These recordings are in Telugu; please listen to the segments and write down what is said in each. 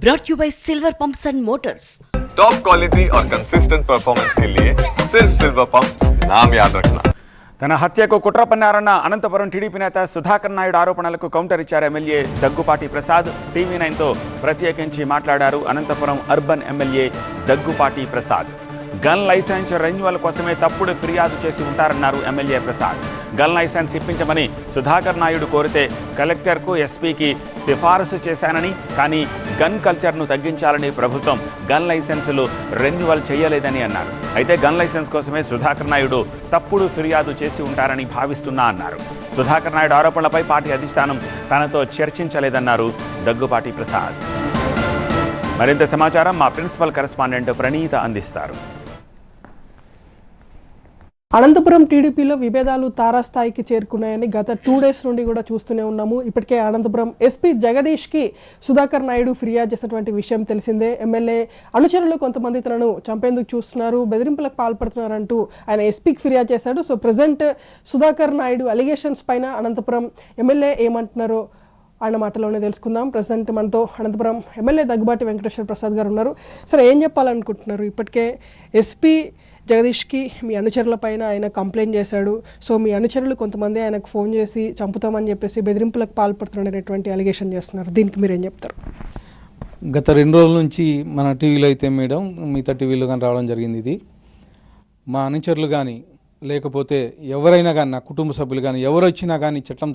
brought you by Silver Pumps and Motors. Top quality और कंसिस्टेंट परफॉर्मेंस के लिए सिर्फ सिल्वर पंप नाम याद रखना తన హత్యకు కుట్ర పన్నారన్న అనంతపురం టీడీపీ నేత సుధాకర్ నాయుడు ఆరోపణలకు కౌంటర్ ఇచ్చారు ఎమ్మెల్యే దగ్గుపాటి ప్రసాద్ టీవీ నైన్తో ప్రత్యేకించి మాట్లాడారు Anantapuram urban MLA Daggupati Prasad Gun licence renewal కోసమే తప్పుడు ఫిర్యాదు చేసి ఉంటారన్నారు ఎమ్మెల్యే ప్రసాద్. గన్ లైసెన్స్ ఇప్పించమని సుధాకర్ నాయుడు కోరితే కలెక్టర్కు ఎస్పీకి సిఫారసు చేశానని కానీ గన్ కల్చర్ను తగ్గించాలని ప్రభుత్వం గన్ లైసెన్సులు రెన్యువల్ చేయలేదని అన్నారు. అయితే గన్ లైసెన్స్ కోసమే సుధాకర్ నాయుడు తప్పుడు ఫిర్యాదు చేసి ఉంటారని భావిస్తున్నా అన్నారు. సుధాకర్ నాయుడు ఆరోపణలపై పార్టీ అధిష్టానం తనతో చర్చించలేదన్నారు దగ్గుపాటి ప్రసాద్. మరింత సమాచారం మా ప్రిన్సిపల్ కరెస్పాండెంట్ ప్రణీత అందిస్తారు. అనంతపురం టీడీపీలో విభేదాలు తారాస్థాయికి చేరుకున్నాయని గత టూ డేస్ నుండి కూడా చూస్తూనే ఉన్నాము. ఇప్పటికే అనంతపురం ఎస్పీ జగదీష్కి సుధాకర్ నాయుడు ఫిర్యాదు చేసినటువంటి విషయం తెలిసిందే. ఎమ్మెల్యే అనుచరులు కొంతమంది తనను చంపేందుకు చూస్తున్నారు. బెదిరింపులకు పాల్పడుతున్నారంటూ ఆయన ఎస్పీకి ఫిర్యాదు చేశాడు. So present Sudhakar Naidu allegations పైన అనంతపురం ఎమ్మెల్యే ఏమంటున్నారో ఆయన మాటలోనే తెలుసుకుందాం. ప్రజెంట్ మనతో అనంతపురం ఎమ్మెల్యే దగ్గుబాటి వెంకటేశ్వర ప్రసాద్ గారు ఉన్నారు. సరే ఏం చెప్పాలనుకుంటున్నారు? ఇప్పటికే ఎస్పీ జగదీష్కి మీ అనుచరుల పైన ఆయన కంప్లైంట్ చేశాడు. సో మీ అనుచరులు కొంతమంది ఆయనకు ఫోన్ చేసి చంపుతామని చెప్పేసి బెదిరింపులకు పాల్పడుతున్నాడనేటువంటి అలిగేషన్ చేస్తున్నారు. దీనికి మీరు ఏం చెప్తారు? గత రెండు రోజుల నుంచి మన టీవీలో అయితే మేడం మిగతా టీవీలో కానీ రావడం జరిగింది ఇది. మా అనుచరులు కానీ లేకపోతే ఎవరైనా కానీ నా కుటుంబ సభ్యులు కానీ ఎవరు వచ్చినా కానీ చట్టం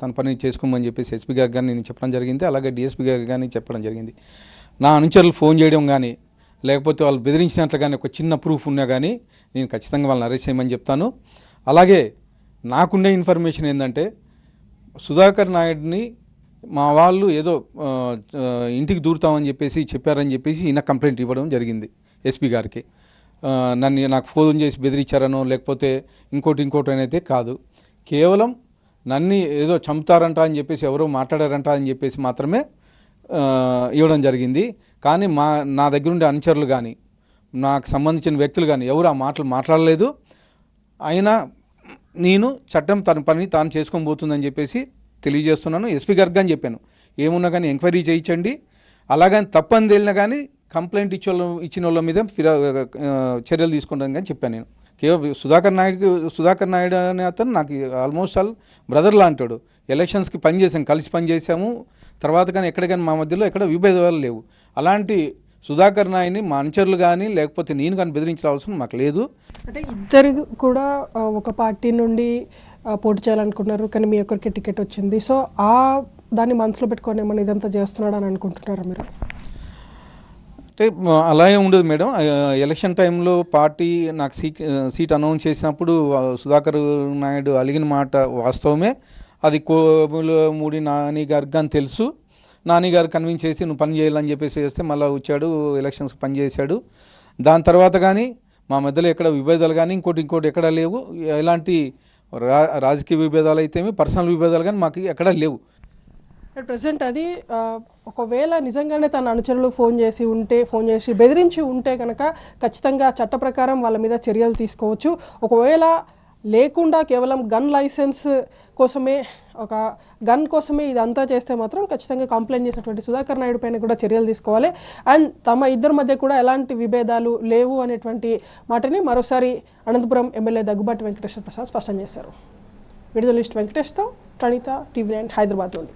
తన పని చేసుకోమని చెప్పేసి ఎస్పీ గారికి కానీ నేను చెప్పడం జరిగింది. అలాగే డిఎస్పీ గారికి కానీ చెప్పడం జరిగింది. నా అనుచరులు ఫోన్ చేయడం కానీ లేకపోతే వాళ్ళు బెదిరించినట్లు కానీ ఒక చిన్న ప్రూఫ్ ఉన్నా కానీ నేను ఖచ్చితంగా వాళ్ళని అరెస్ట్ చేయమని చెప్తాను. అలాగే నాకుండే ఇన్ఫర్మేషన్ ఏంటంటే సుధాకర్ నాయుడిని మా వాళ్ళు ఏదో ఇంటికి దూరుతామని చెప్పేసి చెప్పారని చెప్పేసి ఈయన కంప్లైంట్ ఇవ్వడం జరిగింది ఎస్పీ గారికి. నన్ను నాకు ఫోన్ చేసి బెదిరించారనో లేకపోతే ఇంకోటి ఇంకోటి అనేది కాదు. కేవలం నన్ను ఏదో చంపుతారంట అని చెప్పేసి ఎవరో మాట్లాడారంట అని చెప్పేసి మాత్రమే ఇవ్వడం జరిగింది. కానీ మా నా దగ్గర ఉండే అనుచరులు కానీ నాకు సంబంధించిన వ్యక్తులు కానీ ఎవరు ఆ మాటలు మాట్లాడలేదు. అయినా నేను చట్టం తన పని తాను చేసుకొని పోతుందని చెప్పేసి తెలియజేస్తున్నాను. ఎస్పీ గారికి కానీ చెప్పాను. ఏమున్నా కానీ ఎంక్వైరీ చేయించండి. అలాగని తప్పని తేలినా కానీ కంప్లైంట్ ఇచ్చే ఇచ్చిన వాళ్ళ మీద ఫిరా చర్యలు తీసుకుంటాను కానీ చెప్పాను నేను. కేవలం సుధాకర్ నాయుడు సుధాకర్ నాయుడు అనే అతను నాకు ఆల్మోస్ట్ ఆల్ బ్రదర్ లాంటాడు ఎలక్షన్స్కి పనిచేసాం కలిసి పనిచేసాము తర్వాత కానీ ఎక్కడ కానీ మా మధ్యలో ఎక్కడ విభేదాలు లేవు. అలాంటి సుధాకర్ నాయుడిని మా అనుచరులు కానీ లేకపోతే నేను కానీ బెదిరించిన అవసరం మాకు లేదు. అంటే ఇద్దరు కూడా ఒక పార్టీ నుండి పోటీ చేయాలనుకున్నారు. కానీ మీ ఒక్కరికి టికెట్ వచ్చింది. సో ఆ దాన్ని మనసులో పెట్టుకొని ఏమైనా ఇదంతా చేస్తున్నాడు అని అనుకుంటున్నారా మీరు? అంటే అలాగే ఉండదు మేడం. ఎలక్షన్ టైంలో పార్టీ నాకు సీట్ సీట్ అనౌన్స్ చేసినప్పుడు సుధాకర్ నాయుడు అలిగిన మాట వాస్తవమే. అది కోములమూడి నాని గారికి కానీ తెలుసు. నాని గారు కన్విన్స్ చేసి నువ్వు పని చేయాలని చెప్పేసి చేస్తే మళ్ళీ వచ్చాడు ఎలక్షన్స్ పని చేశాడు. దాని తర్వాత కానీ మా మధ్యలో ఎక్కడ విభేదాలు కానీ ఇంకోటి ఇంకోటి ఎక్కడ లేవు. ఎలాంటి రా రాజకీయ విభేదాలు అయితేమి పర్సనల్ విభేదాలు కానీ మాకు ఎక్కడ లేవు. అట్ ప్రజెంట్ అది ఒకవేళ నిజంగానే తన అనుచరులు ఫోన్ చేసి ఉంటే ఫోన్ చేసి బెదిరించి ఉంటే కనుక ఖచ్చితంగా చట్ట ప్రకారం వాళ్ళ మీద చర్యలు తీసుకోవచ్చు. ఒకవేళ లేకుండా కేవలం గన్ లైసెన్స్ కోసమే ఒక గన్ కోసమే ఇదంతా చేస్తే మాత్రం ఖచ్చితంగా కంప్లైంట్ చేసినటువంటి సుధాకర్ నాయుడు పైన కూడా చర్యలు తీసుకోవాలి. అండ్ తమ ఇద్దరి మధ్య కూడా ఎలాంటి విభేదాలు లేవు అనేటువంటి మాటని మరోసారి అనంతపురం ఎమ్మెల్యే దగ్గుబాటి వెంకటేశ్వర ప్రసాద్ స్పష్టం చేశారు. విడుదల లిస్ట్ వెంకటేష్తో ప్రణీత టీవీ నైన్ హైదరాబాద్ నుండి.